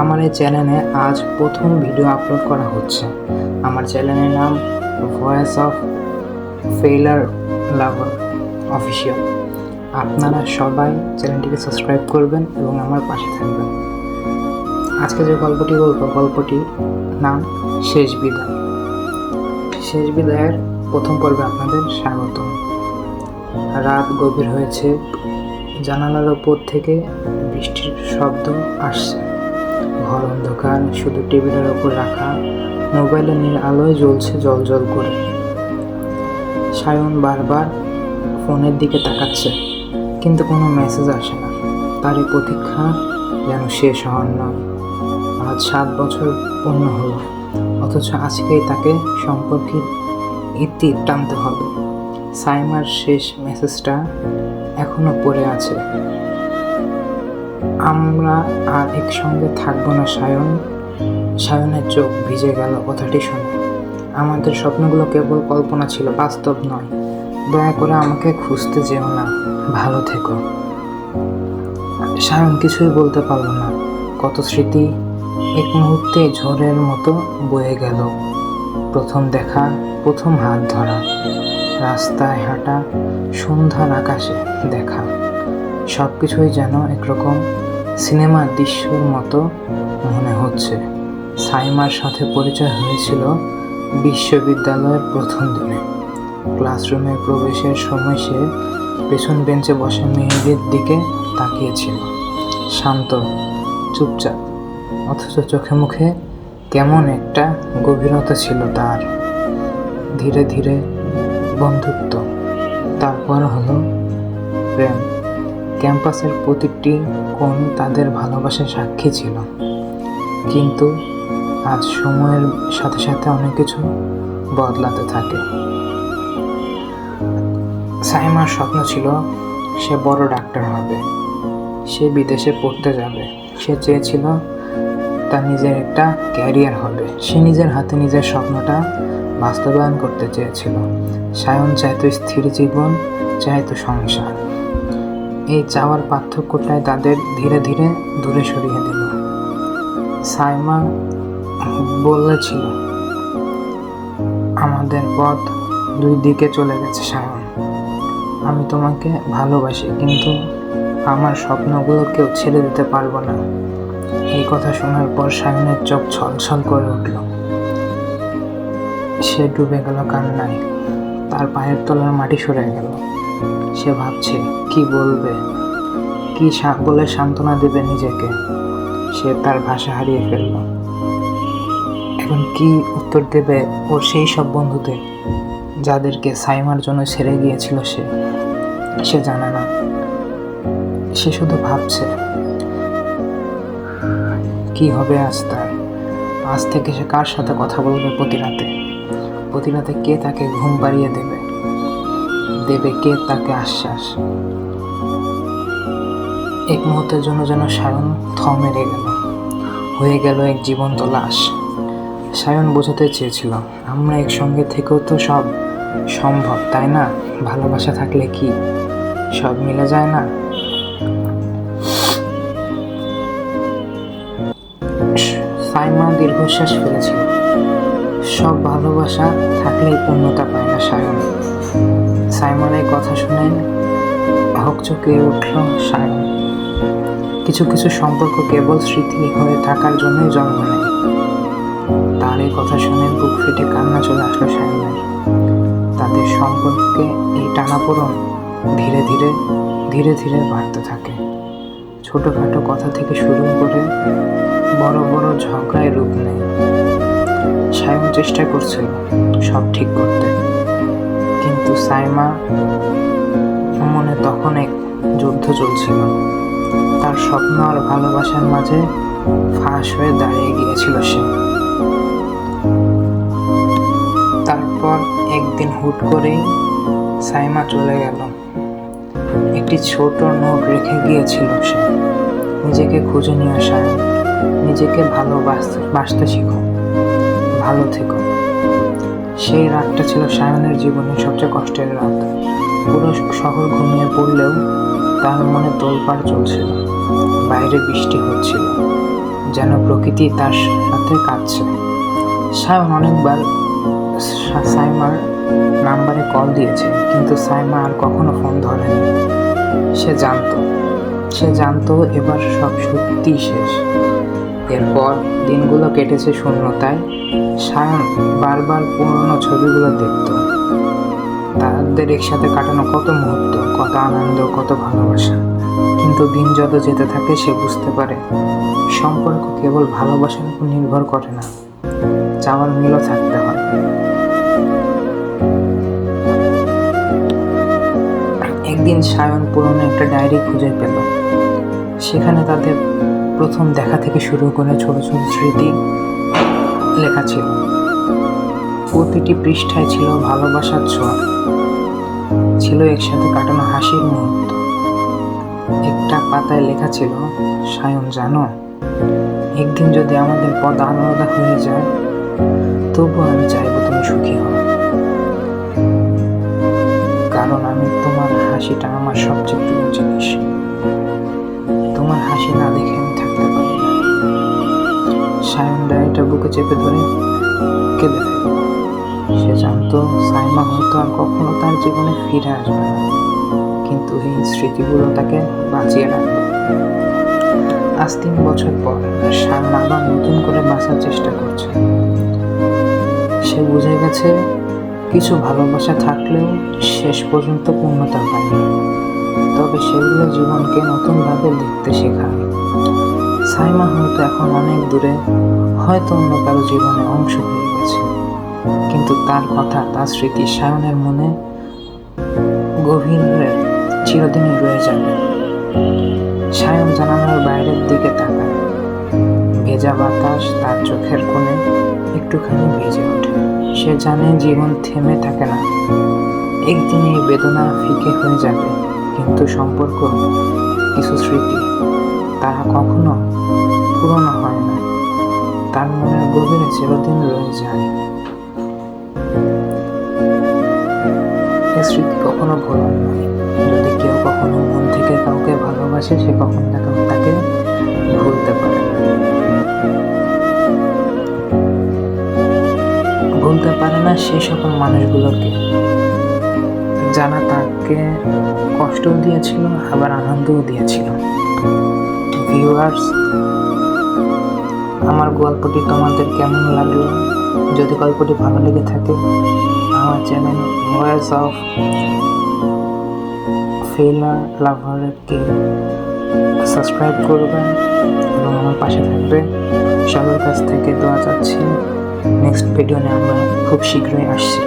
আমার এই চ্যানেলে আজ প্রথম ভিডিও আপলোড করা হচ্ছে। আমার চ্যানেলের নাম voice of failure lover official আপনারা সবাই চ্যানেলটিকে সাবস্ক্রাইব করবেন এবং আমার পাশে থাকবেন। আজকে যে গল্পটি বলব, গল্পটির নাম শেষ বিদায়। শেষ বিদায়ের প্রথম পর্বে আপনাদের স্বাগতম। রাত গভীর হয়েছে, জানালার ওপর থেকে বৃষ্টির শব্দ আসছে। ঘর অন্ধকার, শুধু টেবিলের ওপর রাখা। মোবাইলের নীল আলোয় জ্বলছে জল জল করে। সায়ন বারবার ফোনের দিকে তাকাচ্ছে, কিন্তু কোনো মেসেজ আসে না। তার এই প্রতীক্ষা যেন শেষ হওয়ার নয়। আজ সাত বছর পূর্ণ হলো, অথচ আজকেই তাকে সম্পর্কের ইতি টানতে হবে। সাইমার শেষ মেসেজটা এখনও পড়ে আছে। আমরা আর একসঙ্গে থাকব না, সায়ন। সায়নের চোখ ভিজে গেল কথাটি শুনে। আমাদের স্বপ্নগুলো কেবল কল্পনা ছিল, বাস্তব নয়। দয়া করে আমাকে খুঁজতে যেও না, ভালো থেকো। সায়ন কিছুই বলতে পারল না। কত স্মৃতি এক মুহূর্তে ঝড়ের মতো বয়ে গেল। প্রথম দেখা, প্রথম হাত ধরা। রাস্তায় হাঁটা, সন্ধ্যার আকাশে দেখা। সব কিছুই যেন একরকম সিনেমার দৃশ্যর মতো মনে হচ্ছে। সাইমার সাথে পরিচয় হয়েছিল বিশ্ববিদ্যালয়ের প্রথম দিনে। ক্লাসরুমে প্রবেশের সময় সে পেছন বেঞ্চে বসে মেয়েদের দিকে তাকিয়েছিল। শান্ত, চুপচাপ, অথচ চোখে মুখে কেমন একটা গভীরতা ছিল তার। ধীরে ধীরে বন্ধুত্ব, তারপর হলো প্রেম। ক্যাম্পাসের প্রতিটি কোণ তাদের ভালোবাসার সাক্ষী ছিল। কিন্তু আজ সময়ের সাথে সাথে অনেক কিছু বদলাতে থাকে। সাইমার স্বপ্ন ছিল সে বড় ডাক্তার হবে। সে বিদেশে পড়তে যাবে। সে চেয়েছিল তার নিজের একটা ক্যারিয়ার হবে। সে নিজের হাতে নিজের স্বপ্নটা বাস্তবায়ন করতে চেয়েছিল। সায়ন চাইতো স্থির জীবন, চাইতো সংসার। এই চাওয়ার পার্থক্যটাই তাদের ধীরে ধীরে দূরে সরিয়ে দিল। সাইমা বলেছিল আমাদের পথ দুই দিকে চলে গেছে, সায়ন। আমি তোমাকে ভালোবাসি, কিন্তু আমার স্বপ্নগুলোকেও ছেড়ে দিতে পারব না। এই কথা শোনার পর সায়নের চোখ ছলছল করে উঠল। সে ডুবে গেল কান্নায়। তার পায়ের তলার মাটি সরে গেল। সে ভাবছে, কি বলবে? কি বলে সান্ত্বনা দেবে নিজেকে? সে তার ভাষা হারিয়ে ফেলল। এখন কি উত্তর দেবে ওর সেই সব বন্ধুদের, যাদেরকে সাইমার জন্য ছেড়ে গিয়েছিল সে? সে জানে না। সে শুধু ভাবছে, কি হবে আজ তার? আজ থেকে সে কার সাথে কথা বলবে প্রতি রাতে প্রতি রাতে কে তাকে ঘুম পাড়িয়ে দেবে? দেবে কে তাকে আশ্বাস। এক মুহূর্তের জন্য যেন সায়ন থ মেরে গেল। হয়ে গেল এক জীবন্ত লাশ। সায়ন বোঝাতে চেয়েছিল, আমরা একসঙ্গে থেকেও তো সব সম্ভব, তাই না? ভালোবাসা থাকলে কি সব মিলে যায় না? সাইমা দীর্ঘশ্বাস ফেলেছিল। সব ভালোবাসা থাকলেই পূর্ণতা পায় না সায়ন। সাইমনের কথা শুনে হকচকে উঠল সায়ন কিছু কিছু সম্পর্ক কেবল স্মৃতি হয়ে থাকার জন্যই জন্ম নেয়। তার এই কথা শুনে বুক ফেটে কান্না চলে আসলো সায়নের তাদের সম্পর্কে এই টানাপোড়ন ধীরে ধীরে ধীরে ধীরে বাড়তে থাকে। ছোটোখাটো কথা থেকে শুরু করে বড় বড় ঝগড়ায় রূপ নেয়। সায়ন চেষ্টা করছিল সব ঠিক করতে। কিন্তু সাইমা মনে তখন এক যুদ্ধ চলছিল। তার স্বপ্ন আর ভালোবাসার মাঝে ফাঁস হয়ে দাঁড়িয়ে গিয়েছিল সে। তারপর একদিন হুট করেই সাইমা চলে গেল। একটি ছোট নোট রেখে গিয়েছিল সে। নিজেকে খুঁজে নিয়ে আসা নিজেকে ভালোবাসতে বাসতে শিখো। ভালো থেকো। সেই রাতটা ছিল সায়নের জীবনের সবচেয়ে কষ্টের রাত। পুরো শহর ঘুমিয়ে পড়লেও তার মনে তোলপাড় চলছিল। বাইরে বৃষ্টি হচ্ছিল, যেন প্রকৃতি তার সাথে কাঁদছে। সায়ন অনেকবার সাইমার নাম্বারে কল দিয়েছে, কিন্তু সাইমা আর কখনো ফোন ধরেনি। সে জানতো সে জানতো এবার সব সত্যি শেষ। এরপর দিনগুলো কেটেছে শূন্যতায়। সায়ন বারবার পুরনো ছবিগুলো দেখত। তাদের একসাথে কাটানো কত মুহূর্ত, কত আনন্দ, কত ভালোবাসা। কিন্তু দিন যত যেতে থাকে, সে বুঝতে পারে, সম্পর্ক কেবল ভালোবাসার উপর নির্ভর করে না। চাওয়ার মিলও থাকতে হয়। একদিন সায়ন পুরনো একটা ডায়েরি খুঁজে পেল। সেখানে তাদের প্রথম দেখা থেকে শুরু করে ছোট ছোট স্মৃতি লেখা ছিল। প্রতিটি পৃষ্ঠায় ছিল ভালোবাসার ছোঁয়া। ছিল একসাথে কাটানো হাসির মুহূর্ত। একটা পাতায় লেখা ছিল, সায়ন, জানো, একদিন যদি আমাদের পদ আলাদা হয়ে যায়, তবু আমি চাইব তুমি সুখী হও। কারণ আমি তোমার হাসিটা আমার সবচেয়ে প্রিয় জিনিস। তোমার হাসি না দেখে সায়ন ডায়েরিটা বুকে চেপে ধরে কেঁদে সে জানতো সাইমা হয়তো আর কখনো তার জীবনে ফিরে আসবে কিন্তু এই স্মৃতিগুলো তাকে বাঁচিয়ে রাখবে আজ তিন বছর পর সায়ন আবার নতুন করে বাঁচার চেষ্টা করছে। সে বুঝে গেছে কিছু ভালোবাসা থাকলেও শেষ পর্যন্ত পূর্ণতা পায়নি। তবে সেগুলো জীবনকে নতুনভাবে দেখতে শেখায়। সাইমা হয়তো এখন অনেক দূরে, হয়তো অন্য কারও জীবনে অংশ হয়ে গেছে। কিন্তু তার কথা, তার স্মৃতি সায়নের মনে গভীরে চিরদিনই রয়ে যাবে। সায়ন জানানোর বাইরের দিকে তাকায়। ভেজা বাতাস তার চোখের কোণে একটুখানি ভেজে ওঠে। সে জানে জীবন থেমে থাকে না। একদিন এই বেদনা ফিকে হয়ে যাবে, কিন্তু সম্পর্ক, কিছু স্মৃতি তারা কখনো পুরনো হয় না। তার মনের গভীরে চিরদিন রয়ে যায়। স্মৃতি কখনো ভোলার নয় যদি কেউ কখনো মন থেকে কাউকে ভালোবাসে, সে কখনো না তাকে ভুলতে পারে ভুলতে পারে না সেই সকল মানুষগুলোকে। জানা তাকে কষ্ট দিয়েছিল, আবার আনন্দও দিয়েছিল। ভিউয়ার্স আমার গল্পটি তোমাদের কেমন লাগল? যদি গল্পটি ভালো লেগে থাকে, আমার চ্যানেল ভয়েস অফ ফেলার লাভারকে সাবস্ক্রাইব করবেন এবং আমার পাশে থাকবে সবার কাছ থেকে দোয়া চাচ্ছি। নেক্সট ভিডিও নিয়ে আমরা খুব শীঘ্রই আসছি।